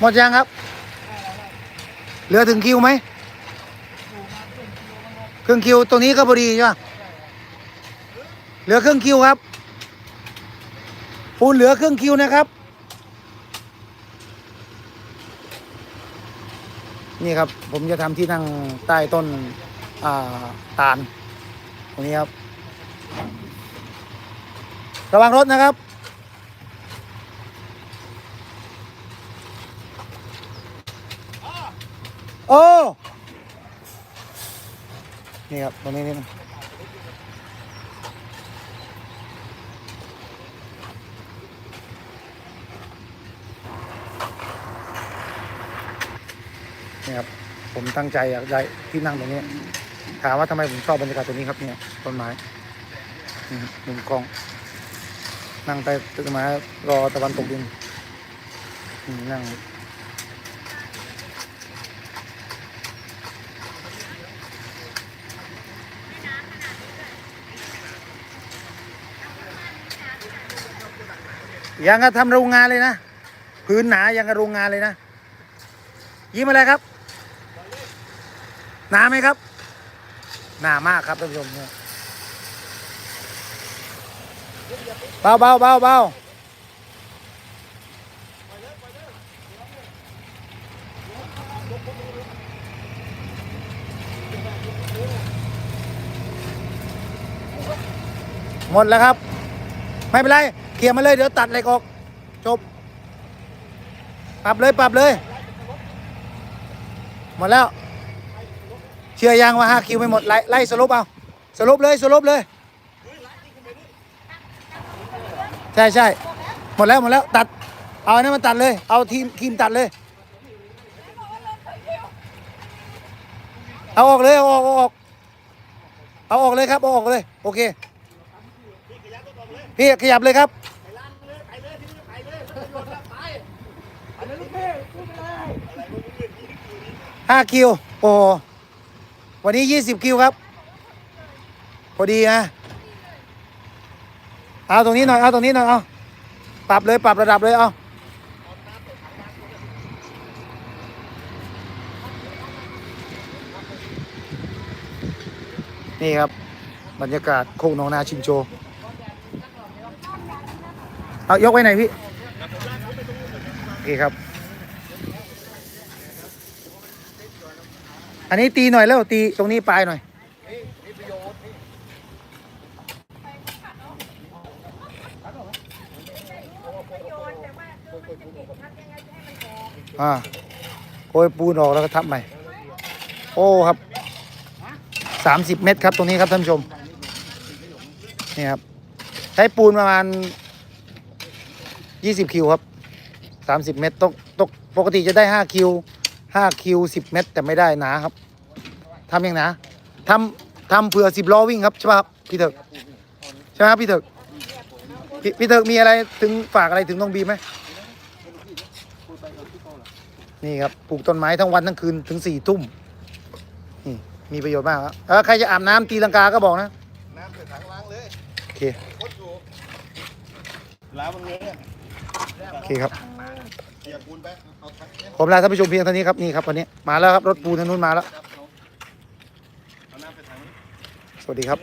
หมดยังครับ เหลือถึงคิวไหมครึ่งคิวตรงนี้ก็พอดีใช่ปะเหลือครึ่งคิวครับปูนเหลือครึ่งคิวนะครับ นี่ครับ ผมจะทำที่นั่งใต้ต้นาตาลตรงนี้ครับ ระวังรถนะครับ โอ้นี่ครับตรงนี้นี่นะนี่ครับผมตั้งใจอยากได้ที่นั่งตรงนี้ ถามว่าทำไมผมชอบบรรยากาศตรงนี้ครับเนี่ยต้นไม้นี่ครับมุมกล้อง นั่งใต้ต้นไม้รอตะวันตกดินนั่ง ยังกับทำโรงงานเลยนะพื้นหนายังกับโรงงานเลยนะ ยิ้มอะไรครับ หนาไหมครับ หนามากครับท่านผู้ชมเนี่ยเบาเบาเบาเบาหมดแล้วครับ ไม่เป็นไร เคลียร์มาเลยเดี๋ยวตัดเหล็กออก จบ ปรับเลยปรับเลย หมดแล้ว เชื่อยังว่าห้าคิวไม่หมด ไล่ไล่สรุปเอา สรุปเลยสรุปเลย ใช่ใช่หมดแล้วหมดแล้วตัด เอาอันนั้นมาตัดเลย เอาทีมทีมตัดเลย เอาออกเลยเอาออกเอาออกเอาออกเลยครับเอาออกเลย โอเค พี่ขยับเลยครับห้าคิว โอ้วันนี้ยี่สิบคิวครับ พอดีนะเอาตรงนี้หน่อย เอาตรงนี้หน่อย เอาปรับเลยปรับระดับเลย เอานี่ครับ บรรยากาศโคกหนองนาชินโจ เอายกไว้ไหนพี่โอเคครับ อันนี้ตีหน่อยแล้วตีตรงนี้ปลายหน่อยอ่าโอยปูนออกแล้วก็ทับใหม่ โอ้ครับสามสิบเมตรครับตรงนี้ครับท่านผู้ชม นี่ครับ ใช้ปูนประมาณ ยี่สิบคิวครับสามสิบเมตรต้องต้องปกติจะได้ห้าคิวห้าคิวสิบเมตร แต่ไม่ได้หนาครับทำยังหนาทำทำเผื่อสิบล้อวิ่งครับใช่ไหมครับพี่เถิกใช่ไหมครับพี่เถิกพี่พี่เถิกมีอะไรถึงฝากอะไรถึงน้องบีไหมนี่ครับปลูกต้นไม้ทั้งวันทั้งคืนถึงสี่ทุ่มนี่มีประโยชน์มากครับเออใครจะอาบน้ำตีลังกาก็บอกนะน้ำใส่ถังล้างเลยโอเคคดอยู่ล้างมันเลยเนี่ย โอเคครับผมลาท่านผู้ชมเพียงเท่านี้ครับนี่ครับวันนี้มาแล้วครับรถปูนทางนู้นมาแล้ว สวัสดีครับ